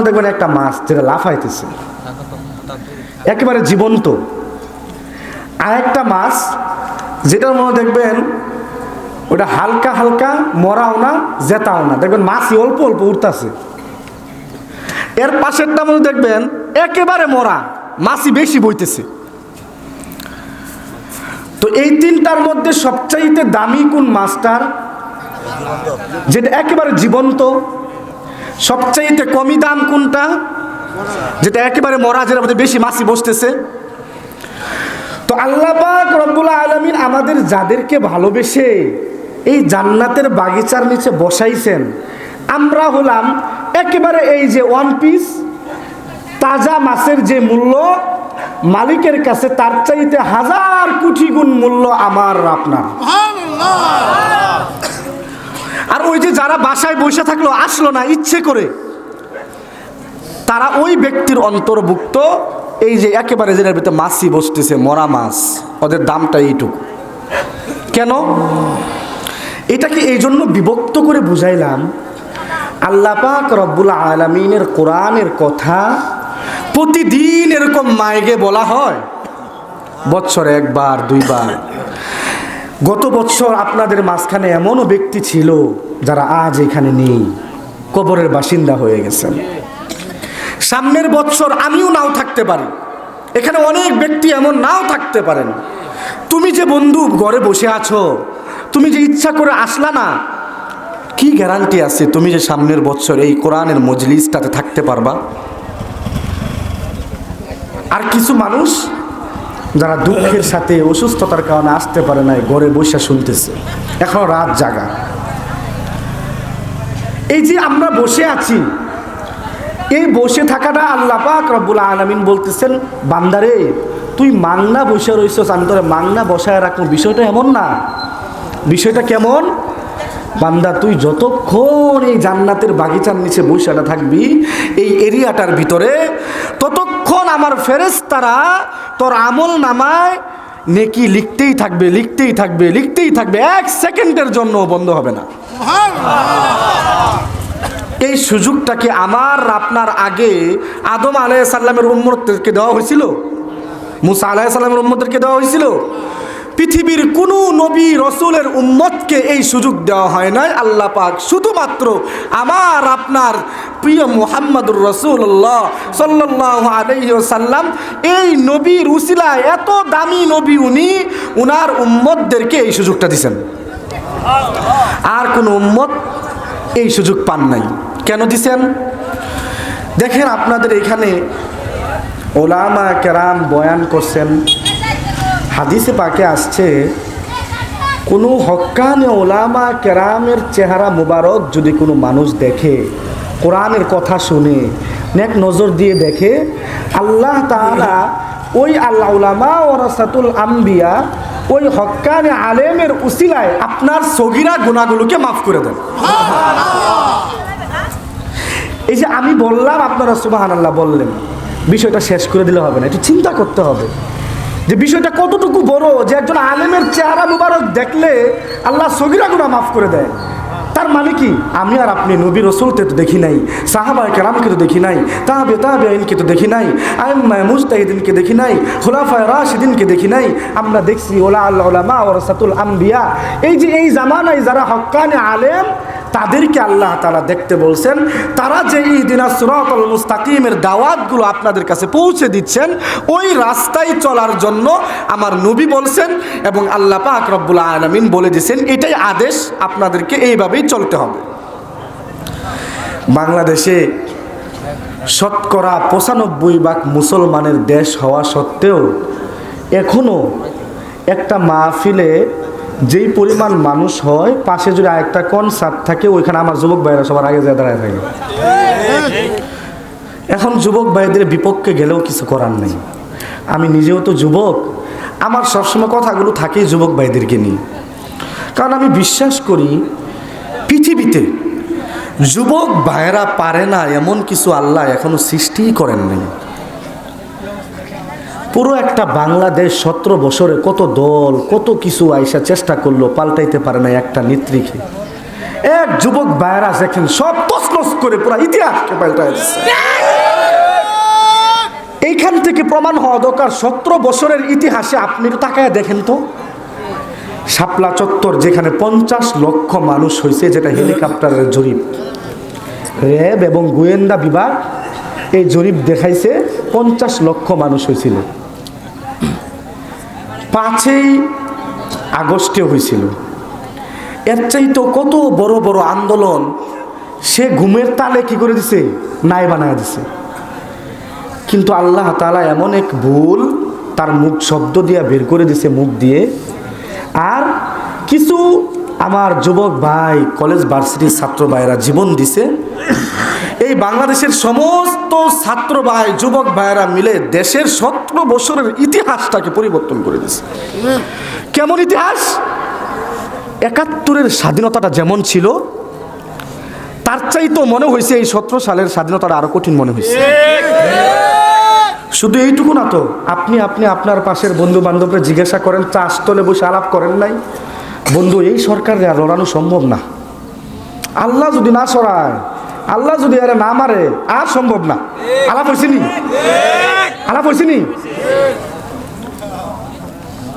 মধ্যে দেখবেন একটা মাছ যেটা লাফাইতেছে। একেবারে জীবন্ত। আর একটা মাছ যেটার মধ্যে দেখবেন ওটা হালকা হালকা মরাও না, জেতাও না। দেখবেন মাছই অল্প অল্প উঠতেছে এর পাশেরটা মধ্যে দেখবেন একেবারে মরা, মাছই বেশি বইতেছে। তো এই তিনটার মধ্যে সবচাইতে দামি কোন মাছটার? যেটা একেবারে জীবন্ত সবচাইতে কমই দাম কোনটা? যেটা একেবারে মরা যেটার মধ্যে বেশি মাছি বসতেছে। তো আল্লাহ পাক রব্বুল আলমিন আমাদের যাদেরকে ভালোবেসে এই জান্নাতের বাগিচার নিচে বসাইছেন, আমরা হলাম একেবারে এই যে ওয়ান পিস তাজা মাছের যে মূল্য, মালিকের কাছে তার চাইতে হাজার কোটি গুণ মূল্য আমার আপনার। আর ওই যে যারা বাসায় বসে থাকল, আসলো না, ইচ্ছে করে। তারা ওই ব্যক্তির অন্তর্ভুক্ত, এই যে একেবারে যেটার ভিতরে মাছই বসতেছে, মরা মাছ, ওদের দামটা এইটুকু। কেন? এটাকে এই জন্য বিভক্ত করে বুঝাইলাম, আল্লাহ পাক রব্বুল আলমিনের কোরআনের কথা প্রতিদিন এরকম মাইগে বলা হয় বৎসরে একবার, দুইবার। গত বছর আপনাদের মাঝখানে এমনও ব্যক্তি ছিল যারা আজ এখানে নেই। কবরের বাসিন্দা হয়ে গেছেন। সামনের বছর আমিও নাও থাকতে পারি। এখানে অনেক ব্যক্তি এমন নাও থাকতে পারেন। তুমি যে বন্ধু ঘরে বসে আছো, তুমি যে ইচ্ছা করে আসলা না, কি গ্যারান্টি আছে তুমি যে সামনের বছর এই কোরআনের মজলিসটাতে থাকতে পারবা? আর কিছু মানুষ যারা দুঃখের সাথে অসুস্থতার কারণে আসতে পারে না ঘরে বসে শুনতেছে। এখন রাত জাগা। এই যে আমরা বসে আছি, এই বসে থাকাটা আল্লাহ পাক রব্বুল আলমিন বলতেছেন, বান্দারে, তুই মাংনা বসে রইছস, আমি তোরে মাংনা বসায় রাখব। বিষয়টা এমন না। বিষয়টা কেমন? বান্দা, তুই যতক্ষণ এই জান্নাতের বাগিচার নিচে বৈশাটা থাকবি, এই এরিয়াটার ভিতরে, ততক্ষণ আমার ফেরেস্তারা তোর আমল নামায় নেকি লিখতেই থাকবে লিখতেই থাকবে লিখতেই থাকবে। এক সেকেন্ডের জন্য বন্ধ হবে না। এই সুযোগটাকে আমার আপনার আগে আদম আলাইসাল্লামের উম্মতকে দেওয়া হয়েছিল? মুসা আলাহ সাল্লামের উম্মতদেরকে দেওয়া হয়েছিল? পৃথিবীর কোনো নবী রসুলের উম্মতকে এই সুযোগ দেওয়া হয় নাই। আল্লাহ পাক শুধুমাত্র আমার, আপনার প্রিয় মোহাম্মদুর রসুল্লাহ সাল্লাহ আলহিসাল্লাম এই নবীর উসিলায় এত দামি নবী উনি, উনার উম্মতদেরকে এই সুযোগটা দিছেন। আর কোনো উম্মত এই সুযোগ পান নাই। কেন দিছেন? দেখেন আপনাদের এখানে ওলামা কেরাম বয়ান করছেন হাদিসে পাকে আসছে, কোনো হক্কানে ওলামা কেরামের চেহারা মুবারক যদি কোনো মানুষ দেখে, কোরআনের কথা শুনে, নেক নজর দিয়ে দেখে, আল্লাহ তাআলা ওই আল্লাহ উলামা ও রাসাতুল আম্বিয়া ওই হক্কানে আলেমের উসিলায় আপনার সগিরা গুণাগুলোকে মাফ করে দেন। এই যে আমি বললাম আপনারা সুবাহান আল্লাহ বললেন, বিষয়টা শেষ করে দিলে হবে না, একটু চিন্তা করতে হবে। যে বিষয়টা কতটুকু বড় যে একজন আলেমের চেহারা মুবারক দেখলে আল্লাহ সগিরা গুণা মাফ করে দেয়। তার মানে কি? আমি আর আপনি নবী রসুলকে তো দেখি নাই, সাহাবা কেরামকে তো দেখি নাই, তাহাবে তাহাবে আইনকে তো দেখি নাই আইম্মায় মুস্তাহিদিনকে দেখি নাই, খোলাফায় রাশিদিনকে দেখি নাই, আমরা দেখছি ওলা আল্লাহ ওলামা ও রসাতুল আম্বিয়া। এই যে এই জামানায় যারা হক্কানে আলেম তাদেরকে আল্লাহ তারা দেখতে বলছেন, তারা যে এই দিনা সুরাতল মুস্তাকিমের দাওয়াতগুলো আপনাদের কাছে পৌঁছে দিচ্ছেন, ওই রাস্তায় চলার জন্য আমার নবী বলছেন এবং আল্লাহ পাক রব্বুল আলমিন বলে দিয়েছেন, এটাই আদেশ আপনাদেরকে এইভাবেই চলতে হবে। বাংলাদেশে শতকরা পঁচানব্বই ভাগ মুসলমানের দেশ হওয়া সত্ত্বেও এখনও একটা মাহফিলে যেই পরিমাণ মানুষ হয়, পাশে যদি আরেকটা কনসার্ট থাকে, ওইখানে আমার যুবক ভাইরা সবার আগে যায় দাঁড়ায় থাকে। এখন যুবক ভাইদের বিপক্ষে গেলেও কিছু করার নেই। আমি নিজেও তো যুবক, আমার সবসময় কথাগুলো থাকেই যুবক ভাইদেরকে নিয়ে। কারণ আমি বিশ্বাস করি, পৃথিবীতে যুবক ভাইয়েরা পারে না এমন কিছু আল্লাহ এখনও সৃষ্টিই করেন নাই। পুরো একটা বাংলাদেশ সতেরো বছরে কত দল, কত কিছু আইসা চেষ্টা করল, পাল্টাইতে পারে না একটা নেত্রীকে। এক যুবক ভাইয়েরা দেখেন, সব তসলস করে পুরো ইতিহাসকে পাল্টাই এইখান থেকে প্রমাণ হওয়া দরকার, সতেরো বছরের ইতিহাসে আপনি তাকায় দেখেন তো। শাপলা চত্বর যেখানে পঞ্চাশ লক্ষ মানুষ হয়েছে যেটা হেলিকপ্টারের জরিপ। র্যাব এবং গোয়েন্দা বিভাগ এই জরিপ দেখাইছে, পঞ্চাশ লক্ষ মানুষ হয়েছিল পাঁচই আগস্টে হয়েছিল। এর চাইতো কত বড় বড় আন্দোলন সে ঘুমের তালে কি করে দিছে? নাই বানায় দিছে। কিন্তু আল্লাহ তালা এমন এক ভুল তার মুখ শব্দ দিয়ে বের করে দিছে, মুখ দিয়ে। আর কিছু আমার যুবক ভাই, কলেজ ভার্সিটির ছাত্র ভাইরা জীবন দিছে। এই বাংলাদেশের সমস্ত ছাত্র ভাই, যুবক ভাইরা মিলে দেশের সতেরো বছরের ইতিহাসটাকে পরিবর্তন করে দিছে কেমন ইতিহাস? একাত্তরের স্বাধীনতাটা যেমন ছিল, তার চাইতো মনে হয়েছে এই সতেরো সালের স্বাধীনতাটা আরও কঠিন মনে হয়েছে। শুধু এইটুকু না তো, আপনি আপনি আপনার পাশের বন্ধু বান্ধবরা জিজ্ঞাসা করেন, চাষ তলে বসে আলাপ করেন নাই? বন্ধু, এই সরকারে লড়ানো সম্ভব না। আল্লাহ যদি না সরায় আল্লাহ যদি আরে না মারে, আর সম্ভব না। আলাপ হয়েছে নি? আলাপ হয়েছে নি?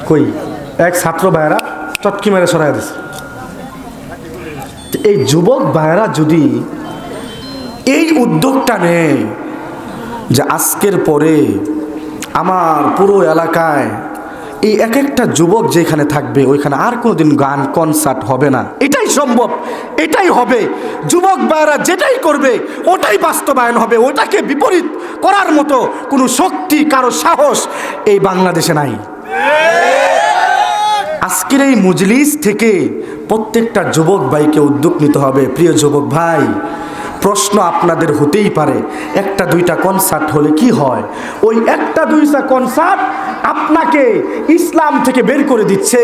কই, এক ছাত্র ভাইয়েরা চটকি মেরে সরাই দিছে। এই যুবক ভাইয়েরা যদি এই উদ্যোগটা নেয় যে আজকের পরে আমার পুরো এলাকায় এই এক একটা যুবক যেখানে থাকবে, ওইখানে আর কোনোদিন গান কনসার্ট হবে না। এটাই সম্ভব, এটাই হবে। যুবক ভাইয়েরা যেটাই করবে, ওটাই বাস্তবায়ন হবে, ওটাকে বিপরীত করার মতো কোনো শক্তি, কারও সাহস এই বাংলাদেশে নাই। আজকের এই মজলিস থেকে প্রত্যেকটা যুবক ভাইকে উদ্যোগ নিতে হবে। প্রিয় যুবক ভাই প্রশ্ন আপনাদের হতেই পারে, একটা দুইটা কনসার্ট হলে কি হয়? ওই একটা দুইটা কনসার্ট আপনাকে ইসলাম থেকে বের করে দিচ্ছে,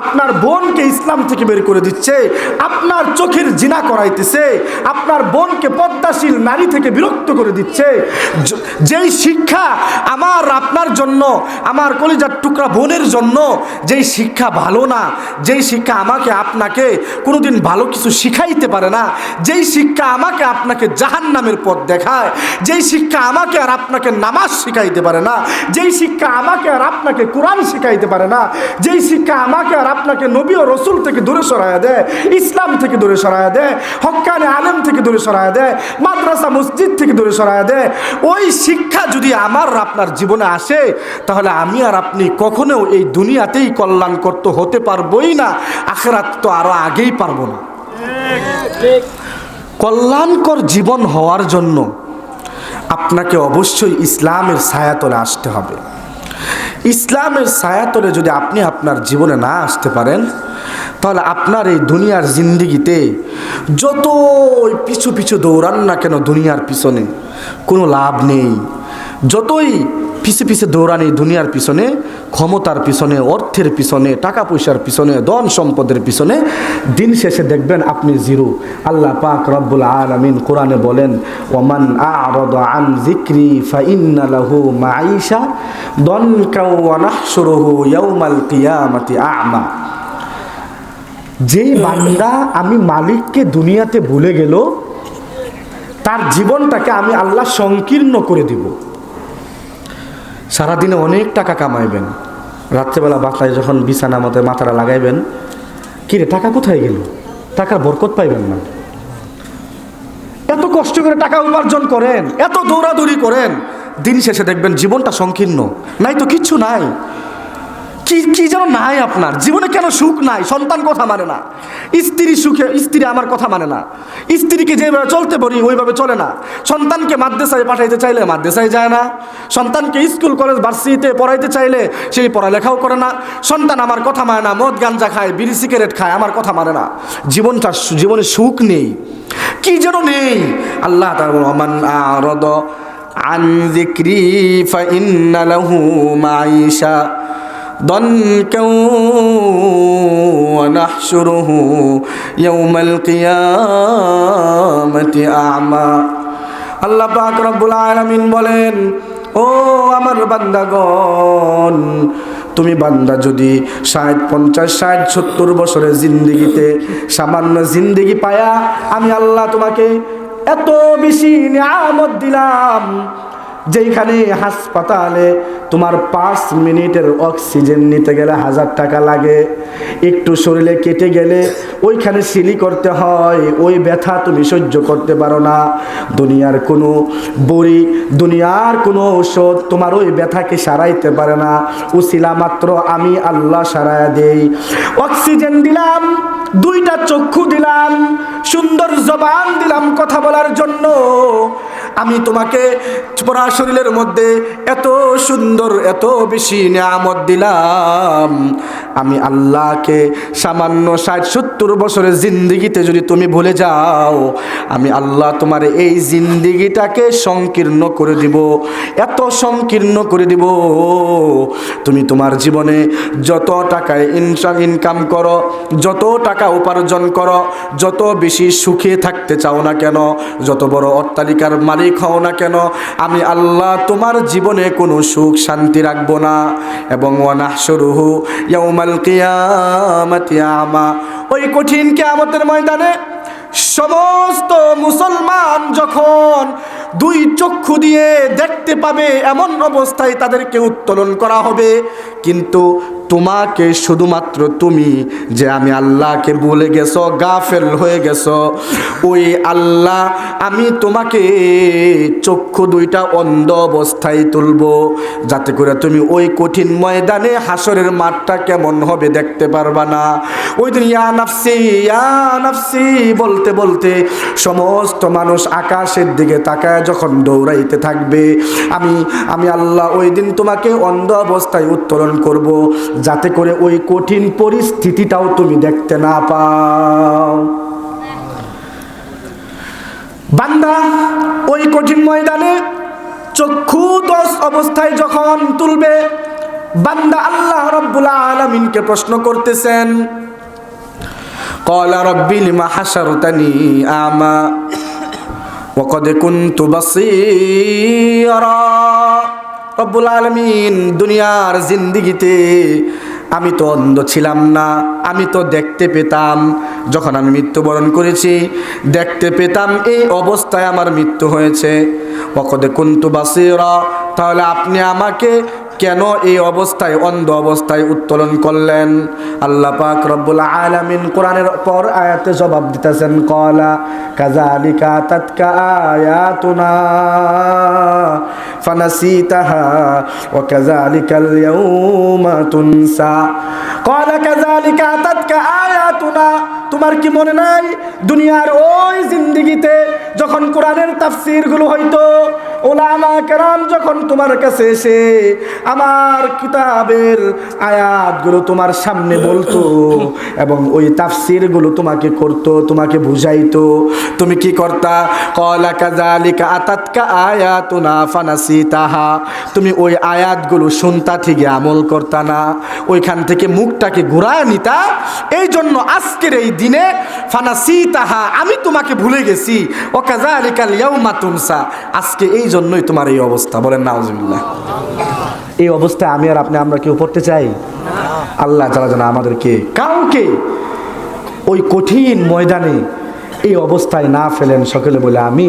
আপনার বোনকে ইসলাম থেকে বের করে দিচ্ছে, আপনার চোখের জিনা করাইতেছে, আপনার বোনকে পদ্মাশীল নারী থেকে বিরক্ত করে দিচ্ছে। যেই শিক্ষা আমার, আপনার জন্য, আমার কলিজার টুকরা বোনের জন্য, যেই শিক্ষা ভালো না, যেই শিক্ষা আমাকে আপনাকে কোনোদিন ভালো কিছু শিখাইতে পারে না, যেই শিক্ষা আমাকে আপনাকে জাহান নামের পথ দেখায়। যেই শিক্ষা আমাকে আর আপনাকে নামাজ শিখাইতে পারে না, যেই শিক্ষা আমাকে আর আপনাকে কোরআন শিখাইতে পারে না, যেই শিক্ষা আমাকে আর আপনাকে নবী ও রসুল থেকে দূরে সরাইয়া দেয়, ইসলাম থেকে দূরে সরাইয়া দেয় হক্কানে আলেম থেকে দূরে সরাইয়া দেয়, মাদ্রাসা, মসজিদ থেকে দূরে সরাইয়া দেয়, ওই শিক্ষা যদি আমার আপনার জীবনে আসে, তাহলে আমি আর আপনি কখনো এই দুনিয়াতেই কল্যাণ করতে হতে পারবোই না, আখেরাত তো আরও আগেই পারব না। কল্যাণকর জীবন হওয়ার জন্য আপনাকে অবশ্যই ইসলামের ছায়াতলে আসতে হবে। ইসলামের ছায়াতলে যদি আপনি আপনার জীবনে না আসতে পারেন, তাহলে আপনার এই দুনিয়ার জিন্দিগিতে যতই পিছু পিছু দৌড়ান না কেন দুনিয়ার পিছনে কোনো লাভ নেই। যতই পিছে পিছে দৌড়ান এই দুনিয়ার পিছনে ক্ষমতার পিছনে, অর্থের পিছনে টাকা পয়সার পিছনে ধন সম্পদের পিছনে, দিন শেষে দেখবেন আপনি জিরো। আল্লাহ পাক রব্বুল আলামিন কোরআনে বলেন, ওমান আন যিকরি ফাইন্না লাহু মাঈশা দনকা ওয়া নাহশুরুহু ইয়াউমাল কিয়ামাতি আ'মা। যেই বান্দা আমি মালিককে দুনিয়াতে ভুলে গেল, তার জীবনটাকে আমি আল্লাহ সংকীর্ণ করে দিব। সারাদিনে অনেক টাকা কামাইবেন। রাত্রেবেলা বাসায় যখন বিছানা মতে মাথাটা লাগাইবেন, কিরে, টাকা কোথায় গেল? টাকার বরকত পাইবেন না। এত কষ্ট করে টাকা উপার্জন করেন, এত দৌড়াদৌড়ি করেন, দিন শেষে দেখবেন জীবনটা সংকীর্ণ। নাই তো কিচ্ছু নাই। কি কি যেন নাই আপনার? জীবনে কেন সুখ নাই? সন্তান কথা মানে না। স্ত্রী সুখে, স্ত্রী আমার কথা মানে না। স্ত্রীকে যেভাবে চলতে পারি, ওইভাবে চলে না। সন্তানকে মাদ্রাসায় পাঠাইতে চাইলে মাদ্রাসায় যায় না। সন্তানকে স্কুল, কলেজ, ভার্সিটিতে পড়াইতে চাইলে সেই পড়ালেখাও করে না। সন্তান আমার কথা মানে না, মদ, গাঞ্জা খায়, বিড়ি, সিগারেট খায়, আমার কথা মানে না। জীবনটা জীবনে সুখ নেই। কি যেন নেই? আল্লাহ তার অমান আন্দিক্রি জিক্রি ফা ইন্না মাইশা ضنكا ونحشره يوم القيامة أعمى আল্লাহ পাক রব্বুল আলামিন বলেন ও আমার বান্দাগণ তুমি বান্দা যদি ষাট পঞ্চাশ ষাট সত্তর বছরের জিন্দিগিতে সামান্য জিন্দিগি পায়া আমি আল্লাহ তোমাকে এত বেশি নিয়ামত দিলাম যেখানে হাসপাতালে তোমার পাঁচ মিনিটের অক্সিজেন নিতে গেলে হাজার টাকা লাগে। একটু শরীরে কেটে গেলে ওইখানে সিলি করতে হয়, ওই ব্যথা তুমি সহ্য করতে পারো না। দুনিয়ার কোনো বড়ি, দুনিয়ার কোনো ঔষধ তোমার ওই ব্যথাকে সারাইতে পারে না। উসিলা মাত্র আমি আল্লাহ সারায়া দেই। অক্সিজেন দিলাম, দুইটা চক্ষু দিলাম, সুন্দর জবান দিলাম কথা বলার জন্য। আমি তোমাকে পড়া শরীরের মধ্যে এত সুন্দর, এত বেশি নিয়ামত দিলাম। আমি আল্লাহকে সামান্য ষাট, সত্তর বছরের জিন্দিগিতে যদি তুমি ভুলে যাও, আমি আল্লাহ তোমার এই জিন্দিগিটাকে সংকীর্ণ করে দিব। এত সংকীর্ণ করে দিব। তুমি তোমার জীবনে যত টাকায় ইনসান ইনকাম করো, যত টাকা উপার্জন করো, যত বেশি সুখে থাকতে চাও না কেন, যত বড় অট্টালিকার মালিক হও না কেন? আমি আল্লাহ তোমার জীবনে কোনো সুখ শান্তি রাখব না। এবং ওয়ানাহশুরুহু ইয়াউমাল কিয়ামাতি আমা ওই কঠিন কিয়ামতের ময়দানে সমস্ত মুসলমান যখন দুই চক্ষু দিয়ে দেখতে পাবে, এমন অবস্থায় তাদেরকে উত্তোলন করা হবে। কিন্তু তোমাকে শুধুমাত্র তুমি যে আমি আল্লাহকে বলে গেছো, গাফেল হয়ে গেছো। ওই আল্লাহ, আমি তোমাকে চক্ষু দুইটা অন্ধ অবস্থায় তুলবো। যাতে করে তুমি ওই কঠিন ময়দানে হাসরের মাঠটা কেমন হবে দেখতে পারবা না। ওই দিন ইয়া নাফসি ইয়া নাফসি বলতে বলতে সমস্ত মানুষ আকাশের দিকে তাকায় যখন দৌড়াইতে থাকবে। আমি আমি আল্লাহ ওই দিন তোমাকে অন্ধ অবস্থায় উত্তোলন করব। যাতে করে ওই কঠিন পরিস্থিতিটাও তুমি দেখতে না পাও বান্দা ওই কঠিন ময়দানে চক্ষু দশ অবস্থায় যখন তুলবে বান্দা আল্লাহ রব্বুল আলমিনকে প্রশ্ন করতেছেন قال رب لما حشرتني أعمى وقد كنت بصيرا রব্বুল আলমিন দুনিয়ার জিন্দিগিতে আমি তো অন্ধ ছিলাম না, আমি তো দেখতে পেতাম। যখন আমি মৃত্যুবরণ করেছি, দেখতে পেতাম এই অবস্থায় আমার মৃত্যু হয়েছে। অকদে কুন্তু বাসিরা, তাহলে আপনি আমাকে কেন এই অবস্থায়, অন্ধ অবস্থায় উত্তোলন করলেন? আল্লাহ পাক রব্বুল আলামিন কোরআনের পর আয়াতে জবাব দিতেছেন, কলা কাজালিকা তাতকা আয়াতুনা ফানাসিতাহা ওয়া কাযালিকাল ইয়াউমা তুনসা। কলা কাযালিকা তাতকা আয়াতুনা। তোমার কি মনে নাই? দুনিয়ার ওই জিন্দিগিতে যখন কোরআনের তাফসিরগুলো হইতো ওলামা কেরাম যখন তোমার কাছে এসে আমার কিতাবের আয়াতগুলো তোমার সামনে বলতো এবং ওই তাফসিরগুলো তোমাকে করতো, তোমাকে বুঝাইতো, তুমি কি করতা? কলা কাজালিকা আতাতকা আয়াতুনা ফানাসি তাহা তুমি ওই আয়াতগুলো শুনতা ঠিকই, আমল করতা না। ওইখান থেকে মুখটাকে ঘুরায় নিতা। এই জন্য আজকের এই দিনে ফানাসি তাহা আমি তোমাকে ভুলে গেছি। ও কাজালিকাল ইয়াউমা তুনসা। আজকে এই জন্যই তোমার এই অবস্থা। বলেন, নাউজুবিল্লাহ। এই অবস্থায় আমি আর আপনি, আমরা কেউ পড়তে চাই? আল্লাহ তালা যেন আমাদেরকে কাউকে ওই কঠিন ময়দানে এই অবস্থায় না ফেলেন। সকলে বলে আমি